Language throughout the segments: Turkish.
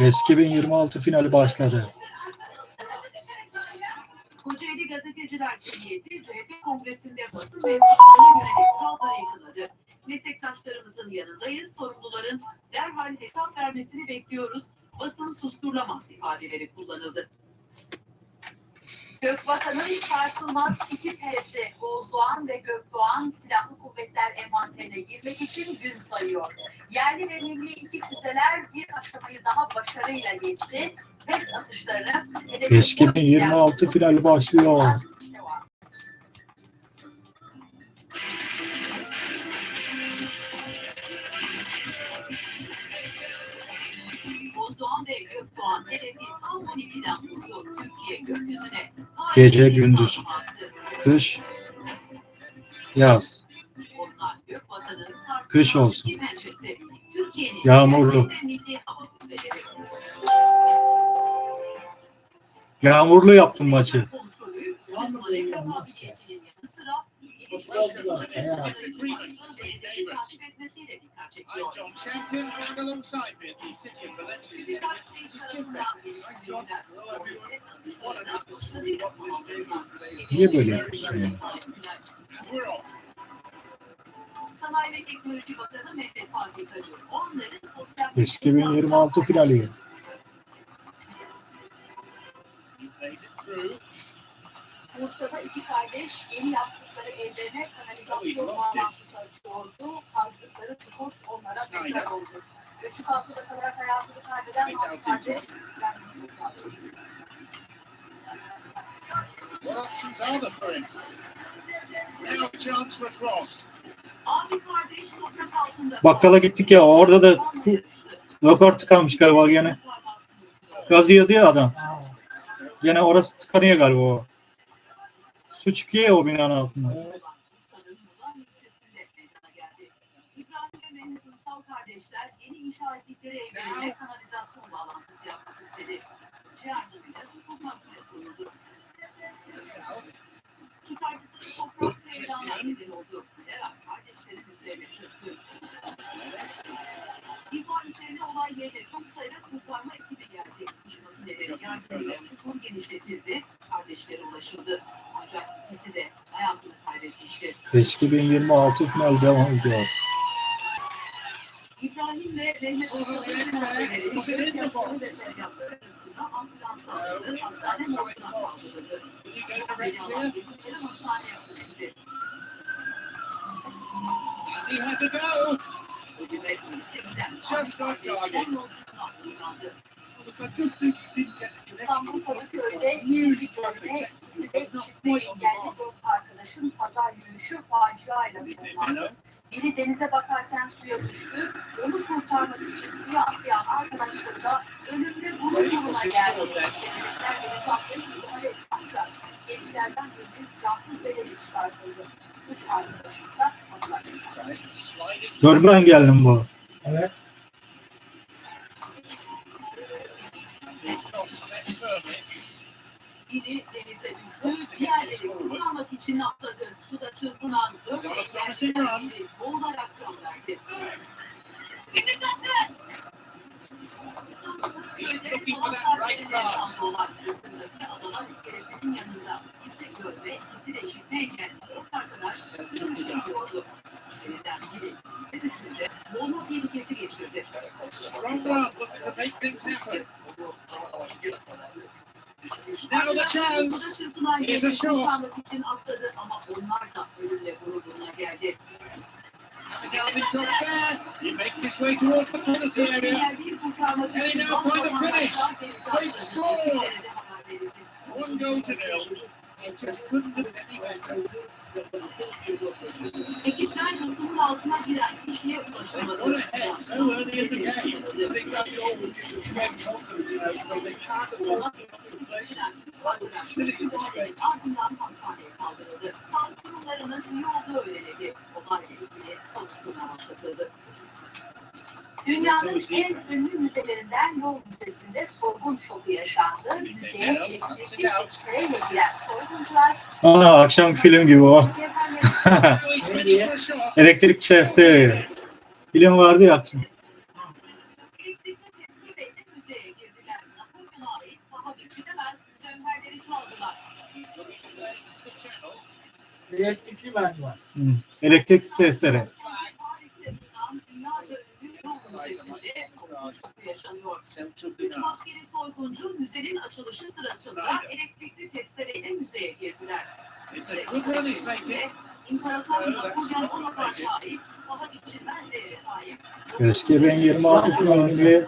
Eski 2026 finali başladı. Kocaeli Gazeteciler Cemiyeti CHP kongresinde basın mensuplarına yönelik saldırıyı kınadı. Meslektaşlarımızın yanındayız. Sorumluların derhal hesap vermesini bekliyoruz. Basın susturulamaz ifadeleri kullanıldı. Gökbakan'ın sarsılmaz iki P'si Bozdoğan ve Gökdoğan Silahlı Kuvvetler envanterine girmek için gün sayıyor. Yerli ve milli iki füzeler bir aşamayı daha başarıyla geçti. Test atışlarını hedefe Eski doğru 2026 giden finali başlıyor. Gece, gündüz. Kış, yaz. Kış olsun. Yağmurlu. Yağmurlu yaptım maçı. Son ses atışlarına başarıyla tamamlanan Niye böyle yapıyorsun ya? Sanayi ve Teknoloji Bakanı Mehmet Fatih Tacı, onların sosyal Eski 2026 finali. Bursa'da iki kardeş yeni yaptıkları evlerine kanalizasyon bağlantısı açıyordu. Kazdıkları çukur onlara mezar oldu. Altında kalarak hayatını kaybeden abi kardeş yangını kurtardı. What options are there for him? Now a chance for a cross. Abi kardeş toprak altında. Bakkala gittik ya orada da lokar tıkanmış galiba gene. Gaz yiyordu ya adam. Gene orası tıkanıyor galiba o. Su çıkıyor ya o binanın altından. Bursa'nın Mulan ilçesinde meydana geldi. İbrahim ve Mehmet Uysal kardeşler yeni ettikleri evlerine kanalizasyon bağlantısı yapmak istedi. Ce yardımıyla çukur kazmaya koyuldu. Çıkardıkları toprak ve evranlar neden oldu. Merak kardeşlerin üzerine çöktü. İhbar üzerine olay yerine çok sayıda kurtarma ekibi geldi. İş makineleri yardımıyla çukur genişletildi. Kardeşlere ulaşıldı. Ancak ikisi de hayatını kaybetmişti. Eski 2026 final devam ediyor. İbrahim ve Mehmet cenazelerini gözyaşları ve feryatlar arasında ambulansa alındı. Hastane morguna kaldırıldı. Haberi direct alan ekipleri hastaneye go. Ölüme birlikte giden didn't get the İstanbul. Kadıköy'de ikisi görme, ikisi de işitme engelli dört arkadaşın pazar yürüyüşü faciayla sonlandı. Biri denize bakarken suya düştü. Onu kurtarmak için suya atlayan arkadaşları da ölümle burun buruna geldi. Yetenekler denize atlayıp müdahale etti ancak gençlerden birinin cansız bedeni çıkartıldı. Üç arkadaşı ise hastaneye Tries to slide it. Görme engellim bu. Firmly. Biri denize düştü, diğerleri kurtarmak için atladı. Suda çırpınan dört engelli biri boğularak can verdi. Here's a kurtarmak için atladı ama onlar da ölümle gururuna geldi. Top there. He makes his way towards the penalty area. Geldiği kurtarmak Hey, için now by the finish. atladı. score. One goal to nil. He just couldn't have any better. Ekipler yurdumun altına giren kişiye ulaşamadı. What a head so early in the game. I think that always gives them great confidence now because they can't afford to arkadaş silly mistake. ardından hastaneye kaldırıldı. Sağlık kurumlarının iyi olduğu öğrenildi. Olayla ilgili soruşturma başlatıldı. Dünyanın en ünlü müzelerinden Louvre Müzesi'nde soygun şoku yaşandı. Müzeye elektrikli testereyle giren soyguncular... Ana akşam film gibi o. Elektrik testere. Film vardı ya akşam. Elektrikli merdiven. Elektrikli testere. Şoku yaşanıyor. Üç maskeli soyguncu müzenin açılışı sırasında elektrikli testereyle müzeye girdiler. İmparator Bonaparte biçilmez değere sahip. Eski ben 26 finalinde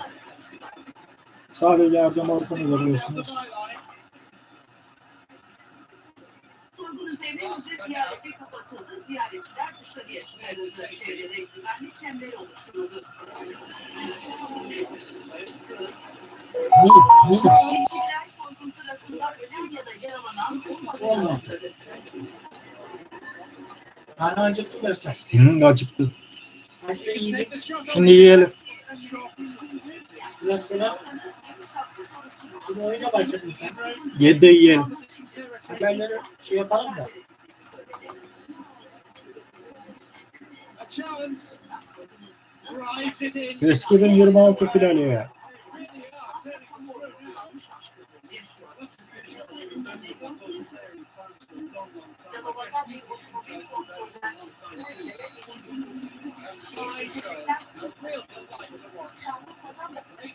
sadece Erdem Orkun'u On Soygun üzerine müze ziyareti kapatıldı. Ziyaretçiler dışarıya çıkarıldı. Çevrede güvenlik çemberi oluşturuldu. Yetkililer soygun sırasında ölen ya da yaralanan olmadığını açıkladı. Ben acıktım derken. Hı, acıktı. Take yiyecek? Şimdi yiyelim. Biraz sonra bir oyuna başladın sen. Yedi yiyelim. Haberleri şey yapalım da. Ben 26 finali ya. So,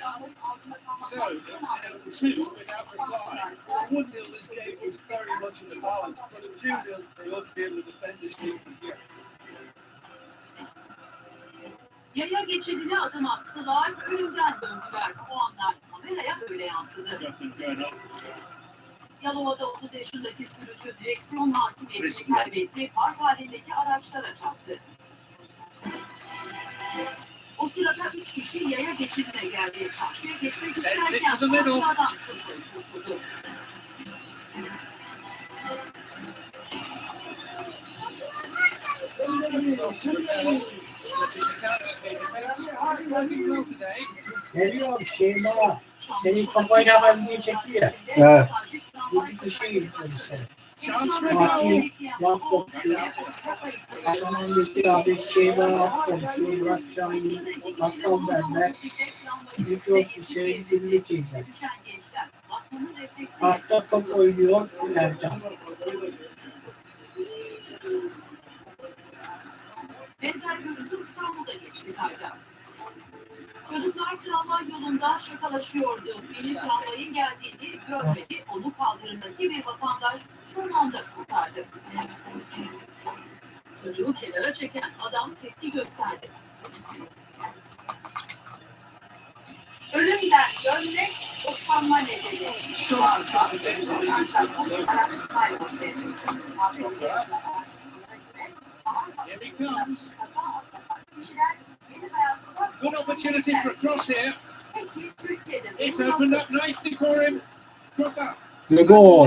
kalmaktan uh, two without reply. A 1 0 this game was very much in the balance, but a 2 0 they ought to be able to defend this lead from here. Yaya geçidine adım attılar, ölümden döndüler. O anlar kameraya böyle yansıdı. Yalova'da 30 yaşındaki sürücü direksiyon hakimiyetini kaybetti, park halindeki araçlara çarptı. O sırada üç kişi yaya geçidine geldi. Karşıya geçmek isterken middle. aşağıdan kurtuldu. Geliyor Şeyma. Senin kafayla ben diye çekiyor. Evet. İki kişi izliyor seni. Fatih yan komşu. Birlikte abi Şeyma komşu. Murat Şahin. Bakkal benler. Mikrof Hüseyin Gülü teyze. Parkta. Benzer görüntü İstanbul'da geçti kayda. Çocuklar tramvay yolunda şakalaşıyordu. Biri tramvayın geldiğini görmedi. Onu kaldırımdaki bir vatandaş son anda kurtardı. Çocuğu kenara çeken adam tepki gösterdi. Ölümden dönmek boşanma nedeni şu anda ancak bu bir araştırmayla ortaya çıktı. ABD'nin araştırmalara göre ağır hastalıkla kaza Good opportunity for a cross here. It's opened up nicely for him. Drop that. The goal.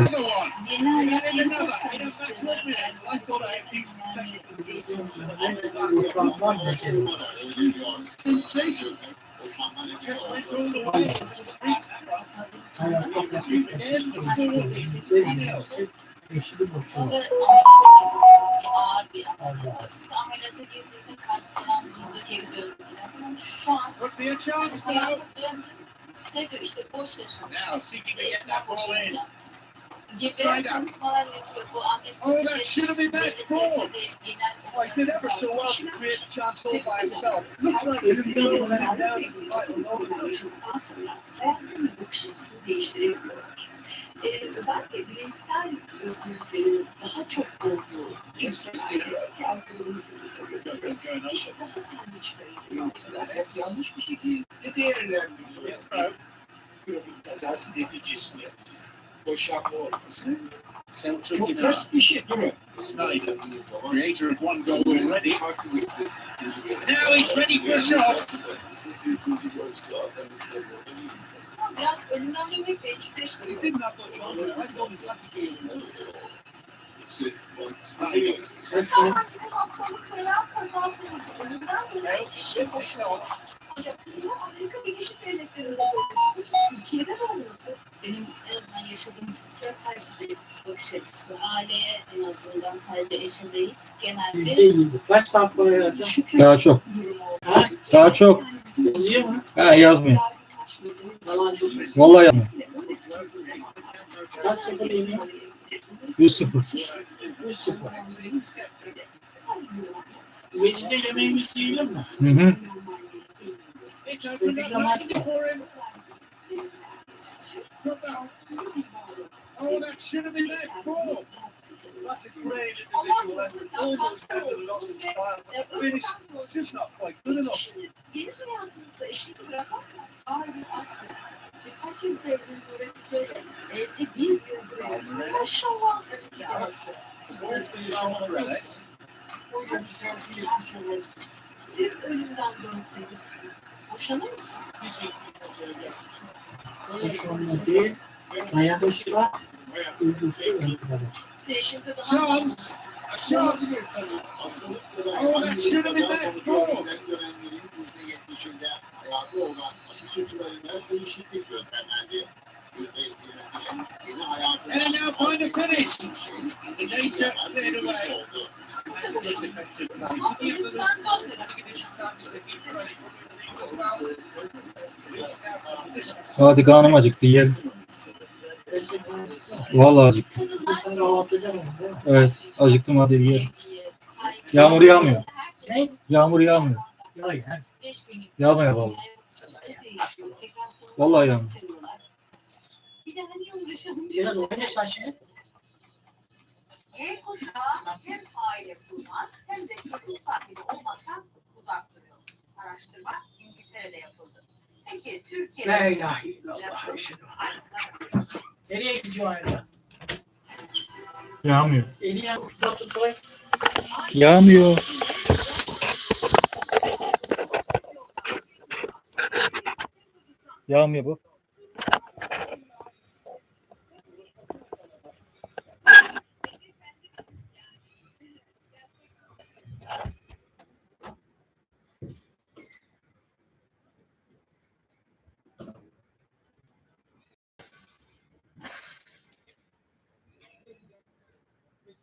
Sensational. Just went all the way Yeşili basıyor. Sonra ağır bir ameliyat yaşadı. Ameliyata girdiğinde kalp falan durdu, geri döndü. Şu an hayata döndü. Şey diyor işte boş yaşamış. Eşimden boşanacağım gibi konuşmalar yapıyor bu Amerika'da. Oh, that should have been that cool. Like they never so well to create a chance by itself. Looks like it's never was down in the title over the değiştirebiliyorlar. Ee, özellikle bireysel özgürlüklerin daha çok olduğu ülkelerde ki Avrupa'mızda görüyoruz. İşte daha kendi çıkarıyor. Yanlış bir şekilde değerlendiriyor. Kazası neticesinde boşanma olması Central çok ters bir şey değil mi? Creator of one goal already. Bir. Now he's ready for a shot. Siz bir ikinci gol zaten Biraz ölümden dönmek ve do it. Herhangi bir hastalık veya kaza sonucu ölümden dönen kişi boşanmış. Ancak bunu Amerika Birleşik Devletleri'nde böyle. Peki Türkiye'de de olması benim en azından yaşadığım kültüre karşı bir bakış açısı. Aileye en azından sadece eşe değil genelde Yüzde yirmi. Kaç boyu yapacağım? şükür Daha çok. durumu oldu. Ha? Daha çok. Yazıyor mu? Ha yazmıyor. Vallahi yazmıyor. Kaç sıfır yeniyor? 1-0. 3-0. Gece yemeğimiz yiyelim mi? Hı hı. Oh, that should have been their fourth. A great individual effort. Almost ended it the spot. The finish just not quite. Siz ölümden dönseniz boşanır mısınız? Bir şey söyleyeceksin. Boşanma değil, dayanışma duygusu ön plana. Eşinize daha Chance. A chance. Hastalık ya da that should have been kaza their sonucu fourth. ölen görenlerin %70'inde hayatı olan atış açılarında değişiklik gözlemlendi. %20'sinin yeni hayatında And now a finish. bir The nature. Ama ölümden dönmeden. Hadi karnım acıktı yiyelim. Vallahi acıktım. Evet acıktım hadi yiyelim. Yağmur yağmıyor. Ne? Yağmur yağmıyor. Yağmıyor vallahi. Vallahi yağmıyor. Bir de uğraşalım. Biraz oyna saçını. Y kuşağı hem aile kurmak hem de çocuk sahibi olmaktan uzak duruyor. Araştırma İngiltere'de yapıldı. Peki Türkiye'de... La ilahe illallah. Nereye gidiyor hala? Yağmıyor. Eline uçta tutmayın. Yağmıyor. Yağmıyor bu.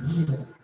Mm-hmm.